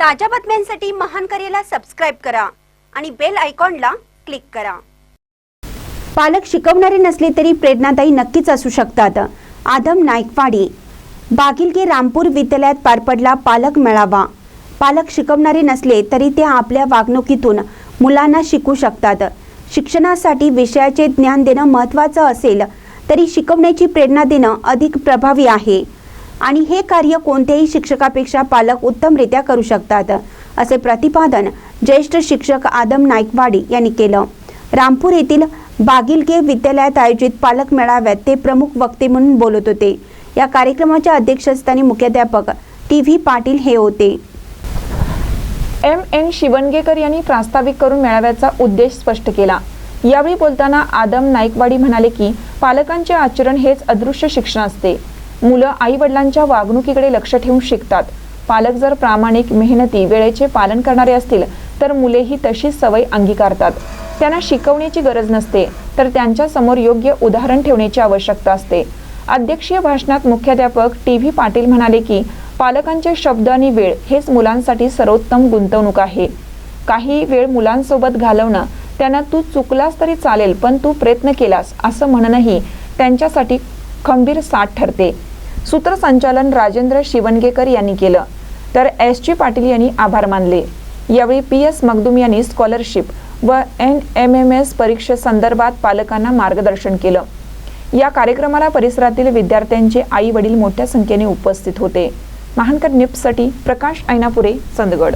ताज्या बातम्यांसाठी महान करेला सबस्क्राईब करा आणि बेल आयकॉनला क्लिक करा. पालक शिकवणारे नसले तरी प्रेरणादायी नक्कीच असू शकतात. आदम नाईकवाडी. बागिलगे रामपूर विद्यालयात पार पडला पालक मेळावा. पालक शिकवणारे नसले तरी ते आपल्या वागणुकीतून मुलांना शिकू शकतात. शिक्षणासाठी विषयाचे ज्ञान देणं महत्त्वाचं असेल तरी शिकवण्याची प्रेरणा देणं अधिक प्रभावी आहे. आणि हे कार्य कोणत्याही शिक्षकापेक्षा पालक उत्तमरित्या करू शकतात असे प्रतिपादन ज्येष्ठ शिक्षक आदम नाईकवाडी यांनी केलं. रामपूर येथील बागिलके विद्यालयात आयोजित पालक मेळाव्यात ते प्रमुख वक्ते म्हणून बोलत होते. या कार्यक्रमाच्या अध्यक्षस्थानी मुख्याध्यापक टी व्ही पाटील हे होते. एम एन शिवणगेकर यांनी प्रास्ताविक करून मेळाव्याचा उद्देश स्पष्ट केला. यावेळी बोलताना आदम नाईकवाडी म्हणाले की पालकांचे आचरण हेच अदृश्य शिक्षण असते. मुलं आई वडिलांच्या वागणुकीकडे लक्ष ठेवून शिकतात. पालक जर प्रामाणिक मेहनती वेळेचे पालन करणारे असतील तर मुलेही तशीच सवय अंगीकारतात. त्यांना शिकवण्याची गरज नसते तर त्यांच्यासमोर योग्य उदाहरण ठेवण्याची आवश्यकता असते. अध्यक्षीय भाषणात मुख्याध्यापक टी व्ही पाटील म्हणाले की पालकांचे शब्द आणि वेळ हेच मुलांसाठी सर्वोत्तम गुंतवणूक आहे. काही वेळ मुलांसोबत घालवणं त्यांना तू चुकलास तरी चालेल पण तू प्रयत्न केलास असं म्हणणंही त्यांच्यासाठी खंबीर साथ ठरते. सूत्रसंचालन राजेंद्र शिवणगेकर यांनी केलं. तर एस जी पाटील यांनी आभार मानले. यावेळी पी एस मगदूम यांनी स्कॉलरशिप व एन एम एम एस परीक्षेसंदर्भात पालकांना मार्गदर्शन केलं. या कार्यक्रमाला परिसरातील विद्यार्थ्यांचे आई वडील मोठ्या संख्येने उपस्थित होते. महानकर निप्ससाठी प्रकाश ऐनापुरे चंदगड.